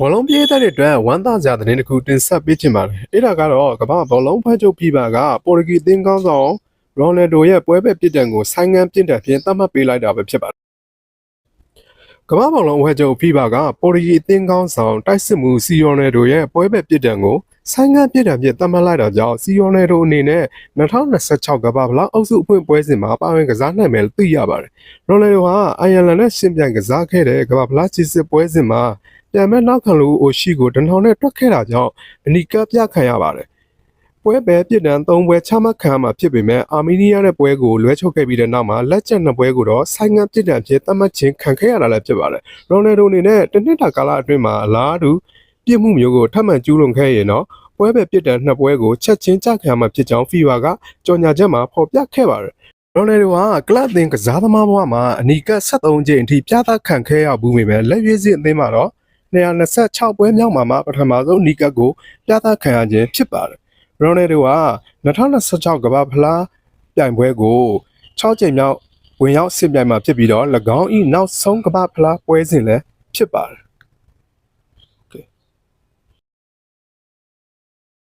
ဘောလုံးပြေးတဲ့အတွက်ဝမ်းသာစရာသတင်းတစ်ခုတင်ဆက်ပေးချင်ပါတယ်။အဲ့ဒါကတော့ကမ္ဘာဘောလုံးဖတ်ချုပ်ပြည်ပါကပေါ်တူဂီအသင်းကောင်းဆောင်ရိုနယ်ဒိုရဲ့ပွဲပဲပြစ်ဒဏ်ကိုဆိုင်းငံပြစ်ဒဏ်ဖြင့်သတ်မှတ်ပေးလိုက်တာပဲဖြစ်ပါတယ်။ကမ္ဘာဘောလုံးဖတ်ချုပ်ပြည်ပါကပေါ်တူဂီအသင်းကောင်းဆောင်တိုက်စစ်မှုစီရိုနယ်ဒိုရဲ့ပွဲပဲပြစ်ဒဏ်ကိုဆိုင်းငံပြစ်ဒဏ်ဖြင့်သတ်မှတ်လိုက်တာကြောင့်စီရိုနယ်ဒိုအနေနဲ့2026ကမ္ဘာဗလာအုပ်စုအဖွင့်ပွဲစဉ်မှာပါဝင်ကစားနိုင်မယ်လို့သိရပါတယ်။ရိုနယ်ဒိုဟာအိုင်ယာလန်နဲ့ရှင်ပြိုင်ကစားခဲ့တဲ့ကမ္ဘာဗလာချီစစ်ပွဲစဉ်မှာ ပြန်မဲ့နောက်ခံလူအိုရှိကိုဒဏ်ထောင်နဲ့တွက်ခဲ့တာကြောင့်အနီကပ်ပြခံရပါတယ်။ပွဲပဲပြည်တန်း၃ပွဲချမှတ်ခံရမှာဖြစ်ပေမဲ့အာမီးနီးယားရဲ့ပွဲကိုလွဲချုပ်ခဲ့ပြီးတဲ့နောက်မှာလက်ကျန်နှစ်ပွဲကိုတော့ဆိုင်းငံပြည်တန်းဖြစ်သတ်မှတ်ခြင်းခံခဲ့ရတာလည်းဖြစ်ပါတယ်။ရိုနယ်ဒိုအနေနဲ့တစ်နှစ်တာကာလအတွင်းမှာအလားတူပြစ်မှုမျိုးကိုထပ်မံကျူးလွန်ခဲ့ရင်တော့ပွဲပဲပြည်တန်းနှစ်ပွဲကိုချက်ချင်းကြခံရမှာဖြစ်ကြောင်းဖီဝါကကြော်ညာချက်မှာဖော်ပြခဲ့ပါတယ်။ရိုနယ်ဒိုကကလပ်အသင်းကစားသမားဘဝမှာအနီကပ်73ကြိမ်အထိပြသခံခဲ့ရဘူးပေမဲ့လက်ရွေးစင်းအသင်းမှာတော့ 226ပွဲမြောက်မှာမှပထမဆုံးနီကတ်ကိုပြသခံရခြင်းဖြစ်ပါတယ်။ရိုနယ်ဒိုက2026ကမ္ဘာဖလားပြိုင်ပွဲကို6ကြိမ်မြောက်ဝင်ရောက်ဆင်ပြိုင်မှာဖြစ်ပြီးတော့၎င်း၏နောက်ဆုံးကမ္ဘာဖလားပွဲစဉ်လည်းဖြစ်ပါတယ်